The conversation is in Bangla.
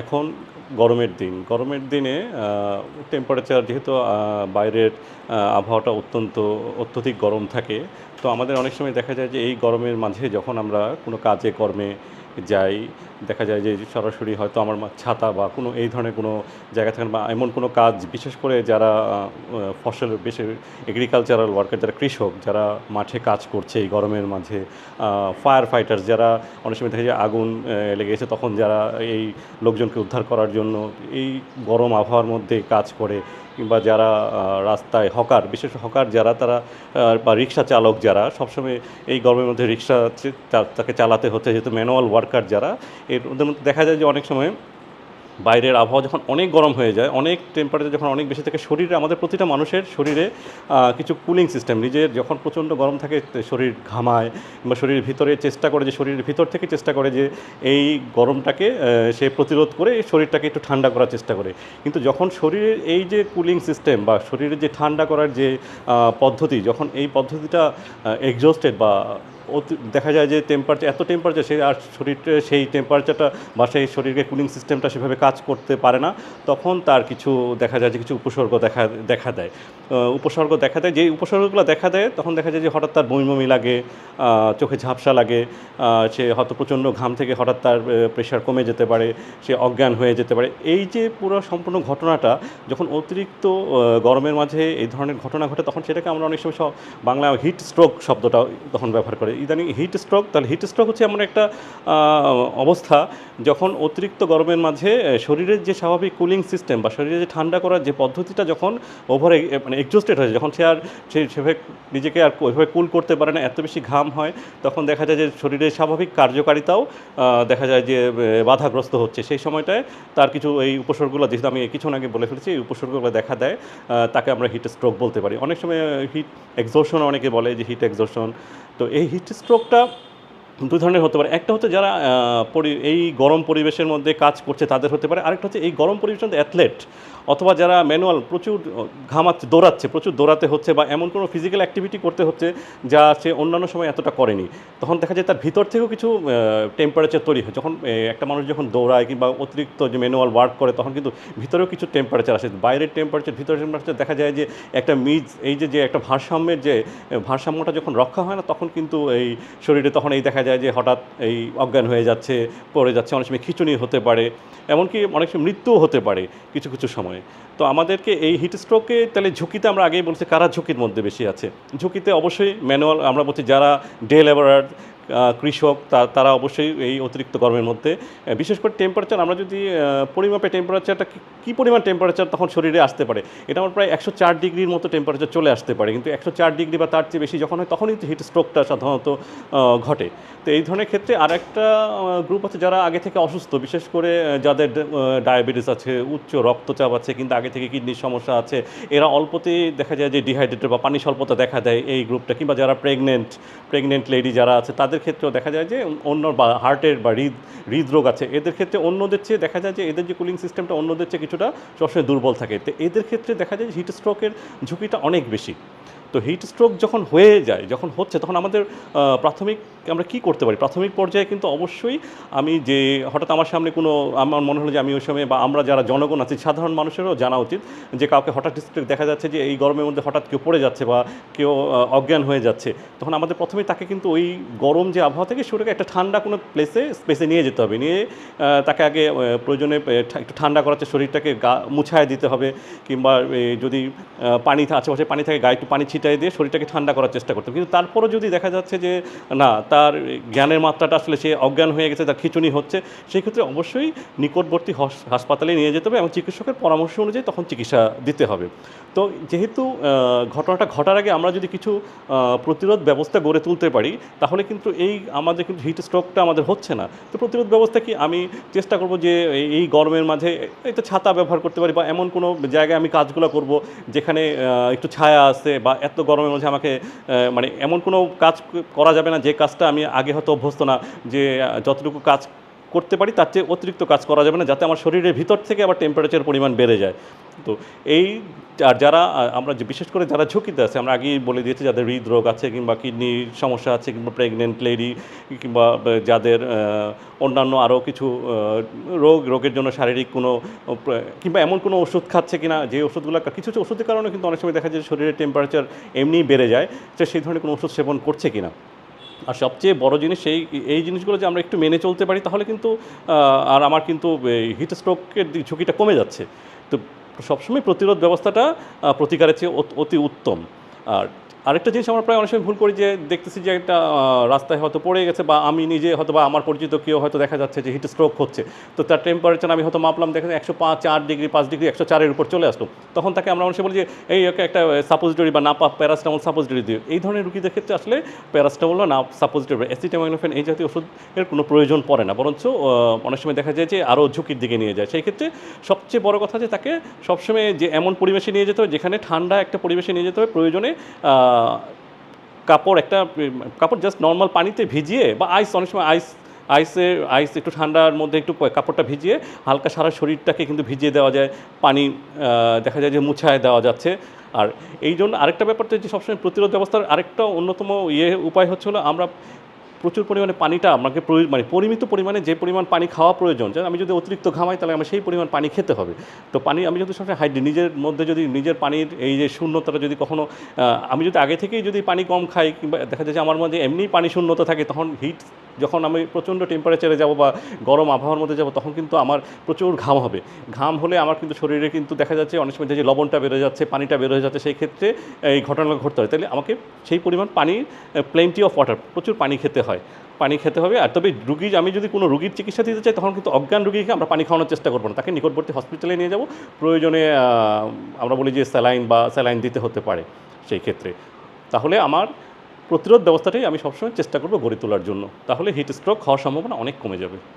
এখন গরমের দিন। গরমের দিনে টেম্পারেচার যেহেতু বাইরের আবহাওয়াটা অত্যন্ত, অত্যধিক গরম থাকে, তো আমাদের অনেক সময় দেখা যায় যে এই গরমের মাঝে যখন আমরা কোনো কাজে, কর্মে যাই দেখা যায় যে সরাসরি হয়তো আমার ছাতা বা কোনো এই ধরনের কোনো জায়গা থাকেন বা এমন কোনো কাজ বিশেষ করে যারা আহ, ফসল বেশি এগ্রিকালচারাল ওয়ার্কার যারা কৃষক যারা মাঠে কাজ করছে এই গরমের মাঝে ফায়ার ফাইটার যারা অনেক সময় দেখা যায় আগুন লেগেছে তখন যারা এই লোকজনকে উদ্ধার করার জন্য এই গরম আবহাওয়ার মধ্যে কাজ করে কিংবা যারা রাস্তায় হকার, বিশেষ হকার যারা, তারা বা রিক্সা চালক যারা, সবসময় এই গরমের মধ্যে রিক্সা তাকে চালাতে হতে যেহেতু ম্যানুয়াল ওয়ার্কার যারা, এর মধ্যে দেখা যায় যে অনেক সময় বাইরের আবহাওয়া যখন অনেক গরম হয়ে যায়, অনেক টেম্পারেচার যখন অনেক বেশি থাকে, শরীরে আমাদের প্রতিটা মানুষের শরীরে কিছু কুলিং সিস্টেম নিজের যখন প্রচণ্ড গরম থাকে শরীর ঘামায় বা শরীরের ভিতরে চেষ্টা করে যে, শরীরের ভিতর থেকে চেষ্টা করে যে, এই গরমটাকে সে প্রতিরোধ করে শরীরটাকে একটু ঠান্ডা করার চেষ্টা করে। কিন্তু যখন শরীরের এই যে কুলিং সিস্টেম বা শরীরের যে ঠান্ডা করার যে পদ্ধতি, যখন এই পদ্ধতিটা এক্সস্টেড বা দেখা যায় যে টেম্পারেচার এত টেম্পারেচার সে আর শরীরটা, সেই টেম্পারেচারটা বা সেই শরীরের কুলিং সিস্টেমটা সেভাবে কাজ করতে পারে না। তখন তার কিছু দেখা যায় যে কিছু উপসর্গ দেখা দেখা দেয়। উপসর্গ দেখা দেয়। যেই উপসর্গগুলো দেখা দেয়, তখন দেখা যায় যে হঠাৎ তার বমি বমি লাগে চোখে ঝাপসা লাগে সে হয়তো প্রচণ্ড ঘাম থেকে হঠাৎ তার প্রেশার কমে যেতে পারে, সে অজ্ঞান হয়ে যেতে পারে। এই যে পুরো সম্পূর্ণ ঘটনাটা, যখন অতিরিক্ত গরমের মাঝে এই ধরনের ঘটনা ঘটে, তখন সেটাকে আমরা অনেক সময় বাংলা হিট স্ট্রোক শব্দটা তখন ব্যবহার করে। ইদানিং হিট স্ট্রোক, তাহলে হিট স্ট্রোক হচ্ছে এমন একটা অবস্থা যখন অতিরিক্ত গরমের মাঝে শরীরের যে স্বাভাবিক কুলিং সিস্টেম বা শরীরে যে ঠান্ডা করার যে পদ্ধতিটা যখন ওভার মানে এক্সস্টেড হয়ে যায়, যখন সে আর সেভাবে নিজেকে আর ওইভাবে কুল করতে পারে না, এত বেশি ঘাম হয়, তখন দেখা যায় যে শরীরের স্বাভাবিক কার্যকারিতাও দেখা যায় যে বাধাগ্রস্ত হচ্ছে। সেই সময়টায় তার কিছু এই উপসর্গগুলো, যেহেতু আমি কিছুক্ষণ আগে বলে ফেলেছি, এই উপসর্গগুলো দেখা দেয় তাকে আমরা হিট স্ট্রোক বলতে পারি। অনেক সময় হিট এক্সোশন অনেকে বলে যে হিট এক্সোশন তো এই হিট স্ট্রোকটা দু ধরনের হতে পারে। একটা হচ্ছে যারা এই গরম পরিবেশের মধ্যে কাজ করছে তাদের হতে পারে। আরেকটা হচ্ছে এই গরম পরিবেশের মধ্যে অ্যাথলেট অথবা যারা ম্যানুয়াল প্রচুর ঘামাচ্ছে দৌড়াচ্ছে, প্রচুর দৌড়াতে হচ্ছে বা এমন কোনো ফিজিক্যাল অ্যাক্টিভিটি করতে হচ্ছে যা সে অন্যান্য সময় এতটা করেনি। তখন দেখা যায় তার ভিতর থেকেও কিছু টেম্পারেচার তৈরি হয়। যখন একটা মানুষ যখন দৌড়ায় কিংবা অতিরিক্ত যে ম্যানুয়াল ওয়ার্ক করে, তখন কিন্তু ভিতরেও কিছু টেম্পারেচার আসে। বাইরের টেম্পারেচার ভিতরের টেম্পারেচার দেখা যায় যে একটা মিজ, এই যে যে একটা ভারসাম্যের যে ভারসাম্যটা যখন রক্ষা হয় না, তখন কিন্তু এই শরীরে তখন এই দেখা যায় যে হঠাৎ এই অজ্ঞান হয়ে যাচ্ছে, পড়ে যাচ্ছে, অনেক সময় খিচুনি হতে পারে, এমনকি অনেক সময় মৃত্যুও হতে পারে কিছু কিছু সময়ে। তো আমাদেরকে এই হিট স্ট্রোকে তাহলে ঝুঁকিতে আমরা আগেই বলছি কারা ঝুঁকির মধ্যে বেশি আছে? ঝুঁকিতে অবশ্যই ম্যানুয়াল আমরা বলছি যারা ডে লেবারার কৃষক তারা অবশ্যই এই অতিরিক্ত গরমের মধ্যে বিশেষ করে টেম্পারেচার আমরা যদি পরিমাপে টেম্পারেচারটা কী পরিমাণ টেম্পারেচার তখন শরীরে আসতে পারে? এটা আমার প্রায় একশো চার ডিগ্রির মতো টেম্পারেচার চলে আসতে পারে, কিন্তু একশো চার ডিগ্রি বা তার চেয়ে বেশি যখন হয় তখনই হিট স্ট্রোকটা সাধারণত ঘটে। তো এই ধরনের ক্ষেত্রে আর একটা গ্রুপ আছে যারা আগে থেকে অসুস্থ, বিশেষ করে যাদের ডায়াবেটিস আছে, উচ্চ রক্তচাপ আছে, কিন্তু আগে থেকে কিডনির সমস্যা আছে, এরা অল্পতেই দেখা যায় যে ডিহাইড্রেটেড বা পানি স্বল্পতা দেখা দেয় এই গ্রুপটা কিংবা যারা প্রেগনেন্ট প্রেগনেন্ট লেডি যারা আছে, তাদের ক্ষেত্রেও দেখা যায় যে অন্য বা হার্টের বা হৃদ, হৃদরোগ আছে। এদের ক্ষেত্রে অন্যদের চেয়ে দেখা যায় যে এদের যে কুলিং সিস্টেমটা অন্যদের চেয়ে কিছুটা সবসময় দুর্বল থাকে। তো এদের ক্ষেত্রে দেখা যায় যে হিট স্ট্রোকের ঝুঁকিটা অনেক বেশি। তো হিট স্ট্রোক যখন হয়ে যায়, যখন হচ্ছে, তখন আমাদের প্রাথমিক আমরা কি করতে পারি? প্রাথমিক পর্যায়ে কিন্তু অবশ্যই আমি যে হঠাৎ আমার সামনে কোনো, আমার মনে হলো যে আমি ওই সময় বা আমরা যারা জনগণ আছি, সাধারণ মানুষেরও জানা উচিত যে কাউকে হঠাৎ দেখা যাচ্ছে যে এই গরমের মধ্যে হঠাৎ কেউ পড়ে যাচ্ছে বা কেউ অজ্ঞান হয়ে যাচ্ছে। তখন আমাদের প্রথমেই তাকে কিন্তু ওই গরম যে আবহাওয়া থেকে সেটাকে একটা ঠান্ডা কোনো প্লেসে স্পেসে নিয়ে যেতে হবে। নিয়ে তাকে আগে প্রয়োজনে একটু ঠান্ডা করাচ্ছে শরীরটাকে গা, মুছায় দিতে হবে কিংবা যদি পানি আশেপাশে পানি থাকে, গায়ে একটু পানি ছিটাই দিয়ে শরীরটাকে ঠান্ডা করার চেষ্টা করতে হবে। কিন্তু তারপরও যদি দেখা যাচ্ছে যে, না তার জ্ঞানের মাত্রাটা আসলে সে অজ্ঞান হয়ে গেছে, তার খিচুনি হচ্ছে, সেই ক্ষেত্রে অবশ্যই নিকটবর্তী হাসপাতালে নিয়ে যেতে হবে এবং চিকিৎসকের পরামর্শ অনুযায়ী তখন চিকিৎসা দিতে হবে। তো যেহেতু ঘটনাটা ঘটার আগে আমরা যদি কিছু প্রতিরোধ ব্যবস্থা গড়ে তুলতে পারি, তাহলে কিন্তু এই আমাদের কিন্তু হিট স্ট্রোকটা আমাদের হচ্ছে না। তো প্রতিরোধ ব্যবস্থা কি আমি চেষ্টা করব যে এই- গরমের মাঝে একটা ছাতা ব্যবহার করতে পারি বা এমন কোনো জায়গায় আমি কাজগুলো করব যেখানে একটু ছায়া আছে বা এত গরমের মাঝে আমাকে মানে এমন কোনো কাজ করা যাবে না যে কাজটা আমি আগে হয়তো অভ্যস্ত না যে, যতটুকু কাজ করতে পারি তার চেয়ে অতিরিক্ত কাজ করা যাবে না, যাতে আমার শরীরের ভিতর থেকে আবার টেম্পারেচার পরিমাণ বেড়ে যায়। তো এই, আর যারা, আমরা যে বিশেষ করে যারা ঝুঁকিতে আছে, আমরা আগেই বলে দিয়েছি যাদের হৃদরোগ আছে কিংবা কিডনির সমস্যা আছে কিংবা প্রেগনেন্ট লেডি কিংবা যাদের অন্যান্য আরও কিছু রোগ, রোগের জন্য শারীরিক কোনো, কিংবা এমন কোনো ওষুধ খাচ্ছে কিনা, যে ওষুধগুলো, কিছু ওষুধের কারণে কিন্তু অনেক সময় দেখা যায় শরীরের টেম্পারেচার এমনিই বেড়ে যায়, তো সেই ধরনের কোনো ওষুধ সেবন করছে কিনা। আর সবচেয়ে বড় জিনিস সেই, এই জিনিসগুলো যে আমরা একটু মেনে চলতে পারি, তাহলে কিন্তু আর আমার কিন্তু হিট স্ট্রোকের ঝুঁকিটা কমে যাচ্ছে। তো সবসময় প্রতিরোধ ব্যবস্থাটা প্রতিকারের চেয়ে অতি উত্তম। আর আরেকটা জিনিস আমরা প্রায় অনেক সময় ভুল করি যে দেখতেছি যে একটা রাস্তায় হয়তো পড়ে গেছে বা আমি নিজে হয়তো বা আমার পরিচিত কেউ হয়তো দেখা যাচ্ছে যে হিট স্ট্রোক হচ্ছে। তো তার টেম্পারেচার আমি হয়তো মাপলাম দেখা যায় একশো পাঁচ, চার ডিগ্রি, পাঁচ ডিগ্রি, একশো চারের উপর চলে আসলো। তখন তাকে আমরা অনেক সময় বলি যে, এই ওকে একটা সাপোজিটরি বা না প্যারাসিটামল সাপোজিটরি দিও। এই ধরনের রুগীদের ক্ষেত্রে আসলে প্যারাসিটামল বা না সাপোজিটরি অ্যাসিটামিনোফেন এই জাতীয় ওষুধের কোনো প্রয়োজন পড়ে না। বরঞ্চ অনেক সময় দেখা যায় যে আরও ঝুঁকির দিকে নিয়ে যায়। সেই ক্ষেত্রে সবচেয়ে বড় কথা যে তাকে সবসময় যে এমন পরিবেশে নিয়ে যেতে হবে যেখানে ঠান্ডা একটা পরিবেশে নিয়ে যেতে হবে প্রয়োজনে কাপড় একটা, কাপড় জাস্ট নর্মাল পানিতে ভিজিয়ে বা আইস অনেক সময় আইস আইসে আইস একটু ঠান্ডার মধ্যে একটু কাপড়টা ভিজিয়ে হালকা সারা শরীরটাকে কিন্তু ভিজিয়ে দেওয়া যায়, পানি দেখা যায় যে মুছায় দেওয়া যাচ্ছে। আর এই জন্য আরেকটা ব্যাপারটা যে সবসময় প্রতিরোধ ব্যবস্থার আরেকটা অন্যতম ইয়ে উপায় হচ্ছে হলো আমরা প্রচুর পরিমাণে পানিটা আমাকে মানে পরিমিত পরিমাণে যে পরিমাণ পানি খাওয়া প্রয়োজন আমি যদি অতিরিক্ত ঘামাই তাহলে আমার সেই পরিমাণ পানি খেতে হবে। তো পানি আমি যদি সবসময় হাইড্রেট নিজের মধ্যে যদি নিজের পানির এই যে শূন্যতাটা যদি কখনো আমি যদি আগে থেকেই যদি পানি কম খাই কিংবা দেখা যায় যে আমার মধ্যে এমনি পানি শূন্যতা থাকে, তখন হিট যখন আমি প্রচণ্ড টেম্পারেচারে যাব বা গরম আবহাওয়ার মধ্যে যাব, তখন কিন্তু আমার প্রচুর ঘাম হবে। ঘাম হলে আমার কিন্তু শরীরে কিন্তু দেখা যাচ্ছে অনেক সময় যে লবণটা বেড়ে যাচ্ছে, পানিটা বের হয়ে যাচ্ছে, সেই ক্ষেত্রে এই ঘটনা ঘটতে হয় তাহলে আমাকে সেই পরিমাণ পানি প্লেন্টি অফ ওয়াটার প্রচুর পানি খেতে হয়। পানি খেতে হবে, আর তবে রুগী, আমি যদি কোনো রুগীর চিকিৎসা দিতে চাই, তখন কিন্তু অজ্ঞান রুগীকে আমরা পানি খাওয়ানোর চেষ্টা করব না। তাকে নিকটবর্তী হসপিটালে নিয়ে যাব। প্রয়োজনে আমরা বলি যে স্যালাইন বা স্যালাইন দিতে হতে পারে সেই ক্ষেত্রে। তাহলে আমার প্রতিরোধ ব্যবস্থাটাই আমি সবসময় চেষ্টা করব গড়ে তোলার জন্য। তাহলে হিট স্ট্রোক হওয়ার সম্ভাবনা অনেক কমে যাবে।